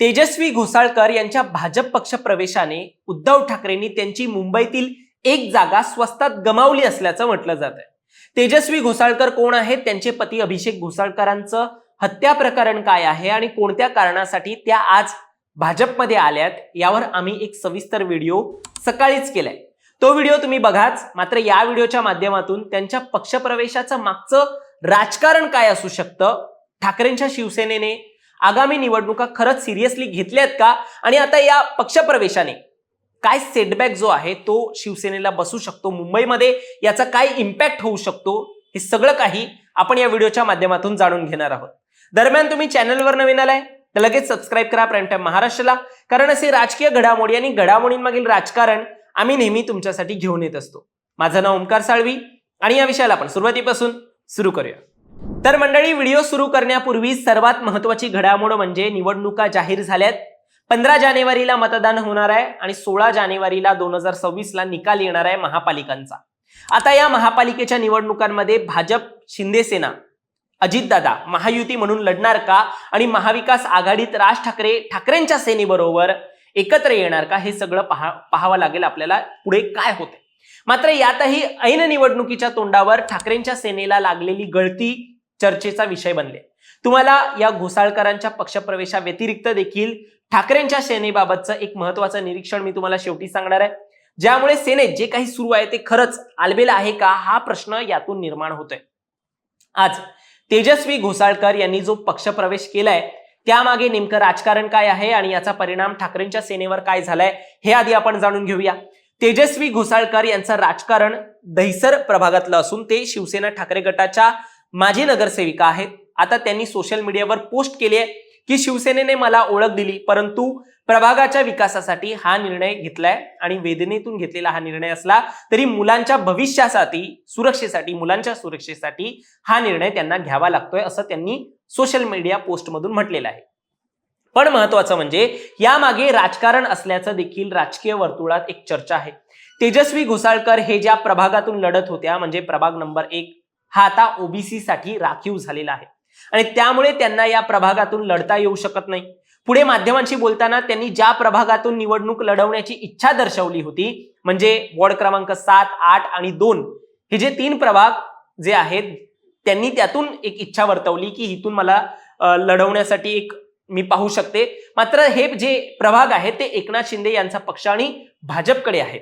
तेजस्वी घोसाळकर यांच्या भाजप पक्ष प्रवेशाने उद्धव ठाकरेंनी त्यांची मुंबईतील एक जागा स्वस्तात गमावली असल्याचं म्हटलं जात आहे तेजस्वी घोसाळकर कोण आहेत? त्यांचे पती अभिषेक घोसाळकरांचं हत्या प्रकरण काय आहे आणि कोणत्या कारणासाठी त्या आज भाजपमध्ये आल्यात? यावर आम्ही एक सविस्तर व्हिडिओ सकाळीच केलाय. तो व्हिडिओ तुम्ही बघाच. मात्र या व्हिडिओच्या माध्यमातून त्यांच्या पक्षप्रवेशाचं मागचं राजकारण काय असू शकतं? ठाकरेंच्या शिवसेनेने आगामी निवडणुका खरंच सिरियसली घेतल्यात का? आणि आता या पक्षप्रवेशाने काय सेटबॅक जो आहे तो शिवसेनेला बसू शकतो मुंबईमध्ये? याचा काय इम्पॅक्ट होऊ शकतो? हे सगळं काही आपण या व्हिडिओच्या माध्यमातून जाणून घेणार आहोत. दरम्यान तुम्ही चॅनलवर नवीन आलाय तर लगेच सबस्क्राईब करा प्राईम टाईम महाराष्ट्राला कारण असे राजकीय घडामोडी आणि घडामोडींमागील राजकारण आम्ही नेहमी तुमच्यासाठी घेऊन येत असतो. माझं नाव ओंकार साळवी आणि या विषयाला आपण सुरुवातीपासून सुरू करूया. तर मंडळी व्हिडिओ सुरू करण्यापूर्वी सर्वात महत्वाची घडामोड म्हणजे निवडणुका जाहीर झाल्यात. पंधरा जानेवारीला मतदान होणार आहे आणि सोळा जानेवारीला दोन हजार सव्वीसला निकाल येणार आहे महापालिकांचा. आता या महापालिकेच्या निवडणुकांमध्ये भाजप शिंदेसेना अजितदादा महायुती म्हणून लढणार का आणि महाविकास आघाडीत राज ठाकरे ठाकरेंच्या सेनेबरोबर एकत्र येणार का हे सगळं पहा पाहावं लागेल आपल्याला पुढे काय होते मात्र यातही ऐन निवडणुकीच्या तोंडावर ठाकरेंच्या सेनेला लागलेली गळती चर्चेचा विषय बनले. तुम्हाला या घोसाळकरांच्या पक्षप्रवेशाव्यतिरिक्त देखील ठाकरेंच्या सेनेबाबतचं एक महत्वाचं निरीक्षण मी तुम्हाला शेवटी सांगणार आहे. ज्यामुळे सेनेत जे काही सुरू आहे ते खरंच आलबेल आहे का हा प्रश्न यातून निर्माण होतोय. आज तेजस्वी घोसाळकर यांनी जो पक्षप्रवेश केलाय त्यामागे नेमकं राजकारण काय आहे आणि याचा परिणाम ठाकरेंच्या सेनेवर काय झालाय हे आधी आपण जाणून घेऊया. तेजस्वी घोसाळकर यांचं राजकारण दहिसर प्रभागातलं असून ते शिवसेना ठाकरे गटाच्या माझी नगरसेविका आहेत. आता त्यांनी सोशल मीडियावर पोस्ट केली आहे की शिवसेनेने मला ओळख दिली परंतु प्रभागाच्या विकासासाठी हा निर्णय घेतलाय आणि वेदनेतून घेतलेला हा निर्णय असला तरी मुलांच्या भविष्यासाठी सुरक्षेसाठी मुलांच्या सुरक्षेसाठी हा निर्णय त्यांना घ्यावा लागतोय असं त्यांनी सोशल मीडिया पोस्टमधून म्हटलेलं आहे. पण महत्वाचं म्हणजे यामागे राजकारण असल्याचं देखील राजकीय वर्तुळात एक चर्चा आहे. तेजस्वी घोसाळकर हे ज्या प्रभागातून लढत होत्या म्हणजे प्रभाग नंबर एक हा आता ओबीसी साठी राखीव झालेला आहे. आणि त्यामुळे त्यांना या प्रभागातून लढता येऊ शकत नाही. पुढे माध्यमांशी बोलताना त्यांनी ज्या प्रभागातून निवडणूक लढवण्याची इच्छा दर्शवली होती म्हणजे वॉर्ड क्रमांक सात आठ आणि दोन हे जे तीन प्रभाग जे आहेत त्यांनी त्यातून एक इच्छा वर्तवली की इथून मला लढवण्यासाठी एक मी पाहू शकते. मात्र हे जे प्रभाग आहेत ते एकनाथ शिंदे यांचा पक्ष आणि भाजपकडे आहे.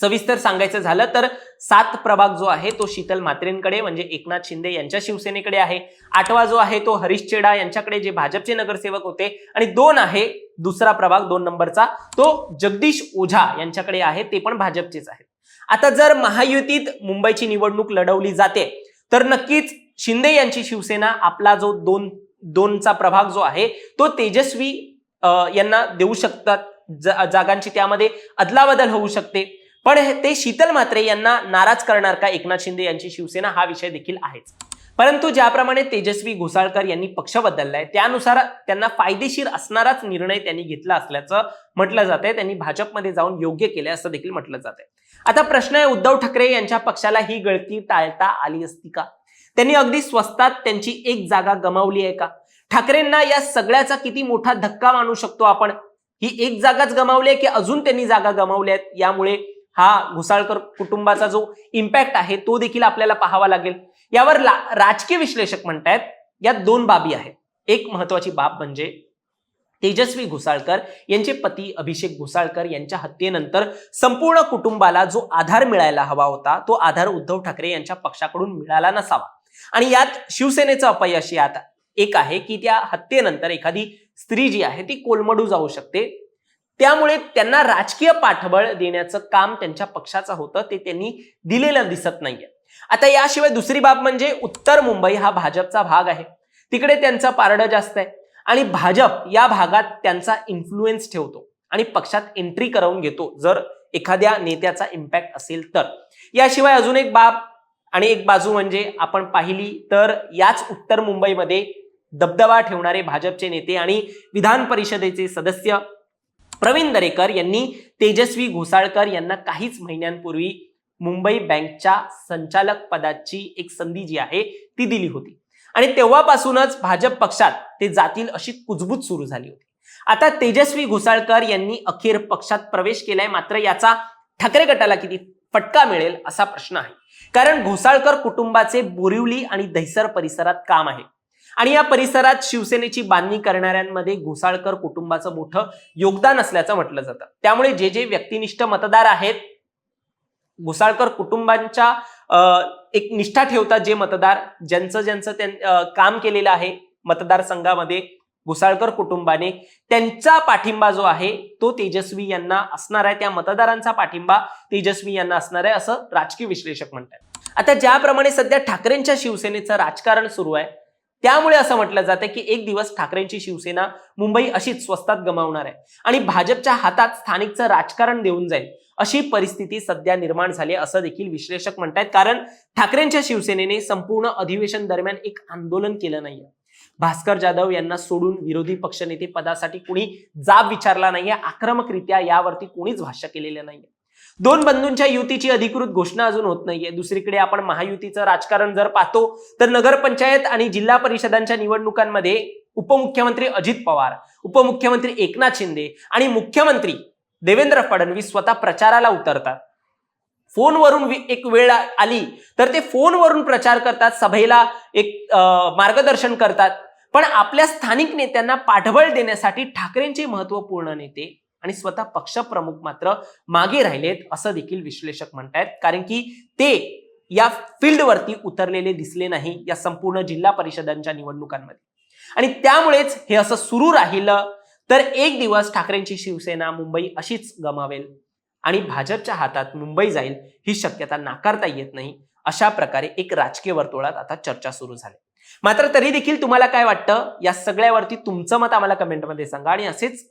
सविस्तर सांगायचं झालं तर सात प्रभाग जो आहे तो शीतल म्हात्रेंकडे म्हणजे एकनाथ शिंदे यांच्या शिवसेनेकडे आहे. आठवा जो आहे तो हरीश चेडा यांच्याकडे जे भाजपचे नगरसेवक होते. आणि दोन आहे दुसरा प्रभाग दोन नंबरचा तो जगदीश ओझा यांच्याकडे आहे. ते पण भाजपचेच आहेत. आता जर महायुतीत मुंबईची निवडणूक लढवली जाते तर नक्कीच शिंदे यांची शिवसेना आपला जो दोन दोनचा प्रभाग जो आहे तो तेजस्वी यांना देऊ शकतात. ज- जागांची त्यामध्ये अदलाबदल होऊ शकते. पण ते शीतल म्हात्रे यांना नाराज करणार का? एकनाथ शिंदे यांची शिवसेना हा विषय देखील आहेच. परंतु ज्याप्रमाणे तेजस्वी घोसाळकर यांनी पक्ष बदललाय त्यानुसार त्यांना फायदेशीर असणाराच निर्णय त्यांनी घेतला असल्याचं म्हटलं जात आहे त्यांनी भाजपमध्ये जाऊन योग्य केले असं देखील म्हटलं जात आहे आता प्रश्न आहे उद्धव ठाकरे यांच्या पक्षाला ही गळती टाळता आली असती का? त्यांनी अगदी स्वस्तात त्यांची एक जागा गमावली आहे का? ठाकरेंना या सगळ्याचा किती मोठा धक्का मानू शकतो आपण? ही एक जागाच गमावली आहे की अजून त्यांनी जागा गमावल्या आहेत? यामुळे हा घुसाळकर कुटुंबाचा जो इम्पॅक्ट आहे तो देखील आपल्याला पाहावा लागेल. यावर ला- राजकीय विश्लेषक म्हणतायत यात दोन बाबी आहेत. एक महत्वाची बाब म्हणजे तेजस्वी घोसाळकर यांचे पती अभिषेक घोसाळकर यांच्या हत्येनंतर संपूर्ण कुटुंबाला जो आधार मिळायला हवा होता तो आधार उद्धव ठाकरे यांच्या पक्षाकडून मिळाला नसावा. आणि यात शिवसेनेचं अपयश यात एक आहे की त्या हत्येनंतर एखादी स्त्री जी आहे ती कोलमडू जाऊ शकते. त्यामुळे त्यांना राजकीय पाठबळ देण्याचं काम त्यांच्या पक्षाचं होतं ते त्यांनी दिलेलं दिसत नाहीये. आता याशिवाय दुसरी बाब म्हणजे उत्तर मुंबई हा भाजपचा भाग आहे. तिकडे त्यांचं पारडं जास्त आहे. आणि भाजप या भागात त्यांचा इन्फ्लुएन्स ठेवतो आणि पक्षात एंट्री करवून घेतो जर एखाद्या नेत्याचा इम्पॅक्ट असेल तर. याशिवाय अजून एक बाब आणि एक बाजू म्हणजे आपण पाहिली तर याच उत्तर मुंबईमध्ये दबदबा ठेवणारे भाजपचे नेते आणि विधान परिषदेचे सदस्य प्रवीण दरेकर यांनी तेजस्वी घोसाळकर यांना काहीच महिन्यांपूर्वी मुंबई बँकच्या संचालक पदाची एक संधी जी आहे ती दिली होती. आणि तेव्हापासूनच भाजप पक्षात ते जातील अशी कुजबूज सुरू झाली होती. आता तेजस्वी घोसाळकर यांनी अखेर पक्षात प्रवेश केलाय मात्र याचा ठाकरे गटाला किती फटका मिळेल असा प्रश्न आहे. कारण घोसाळकर कुटुंबाचे बोरिवली आणि दहिसर परिसरात काम आहे. आणि या परिसरात शिवसेनेची बांधणी करणाऱ्यांमध्ये घोसाळकर कुटुंबाचं मोठं योगदान असल्याचं म्हटलं जातं. त्यामुळे जे जे व्यक्तिनिष्ठ मतदार आहेत घोसाळकर कुटुंबांच्या एक निष्ठा ठेवतात जे मतदार ज्यांचं ज्यांचं त्यां- काम केलेलं आहे मतदारसंघामध्ये घोसाळकर कुटुंबाने त्यांचा पाठिंबा जो आहे तो तेजस्वी यांना असणार आहे. त्या मतदारांचा पाठिंबा तेजस्वी यांना असणार आहे असं राजकीय विश्लेषक म्हणतात आता ज्याप्रमाणे सध्या ठाकरेंच्या शिवसेनेचं राजकारण सुरू आहे त्यामुळे असं म्हटलं जातं की एक दिवस ठाकरेंची शिवसेना मुंबई अशीच स्वस्तात गमावणार आहे. आणि भाजपच्या हातात स्थानिकचं राजकारण देऊन जाईल अशी परिस्थिती सध्या निर्माण झाली आहे असं देखील विश्लेषक म्हणतात कारण ठाकरेंच्या शिवसेनेने संपूर्ण अधिवेशन दरम्यान एक आंदोलन केलं नाहीये. भास्कर जाधव यांना सोडून विरोधी पक्षनेते पदासाठी कुणी जाब विचारला नाहीये. आक्रमकरित्या यावरती कोणीच भाष्य केलेलं नाहीये. दोन बंधूंच्या युतीची अधिकृत घोषणा अजून होत नाहीये. दुसरीकडे आपण महायुतीचं राजकारण जर पाहतो तर नगरपंचायत आणि जिल्हा परिषदांच्या निवडणुकांमध्ये उपमुख्यमंत्री अजित पवार उपमुख्यमंत्री एकनाथ शिंदे आणि मुख्यमंत्री देवेंद्र फडणवीस स्वतः प्रचाराला उतरतात. फोनवरून एक वेळ आली तर ते फोनवरून प्रचार करतात सभेला एक मार्गदर्शन करतात. पण आपल्या स्थानिक नेत्यांना पाठबळ देण्यासाठी ठाकरेंचे महत्त्वपूर्ण नेते आणि स्वतः पक्षप्रमुख मात्र मागे राहिलेत असं देखील विश्लेषक म्हणतायत. कारण की ते या फील्डवरती उतरलेले दिसले नाही या संपूर्ण जिल्हा परिषदांच्या निवडणुकांमध्ये. आणि त्यामुळेच हे असं सुरू राहिलं तर एक दिवस ठाकरेंची शिवसेना मुंबई अशीच गमावेल आणि भाजपच्या हातात मुंबई जाईल ही शक्यता नाकारता येत नाही अशा प्रकारे एक राजकीय वर्तुळात आता चर्चा सुरू झाली. मात्र तरी देखील तुम्हाला काय वाटतं? या सगळ्यावरती तुमचं मत आम्हाला कमेंटमध्ये सांगा आणि असेच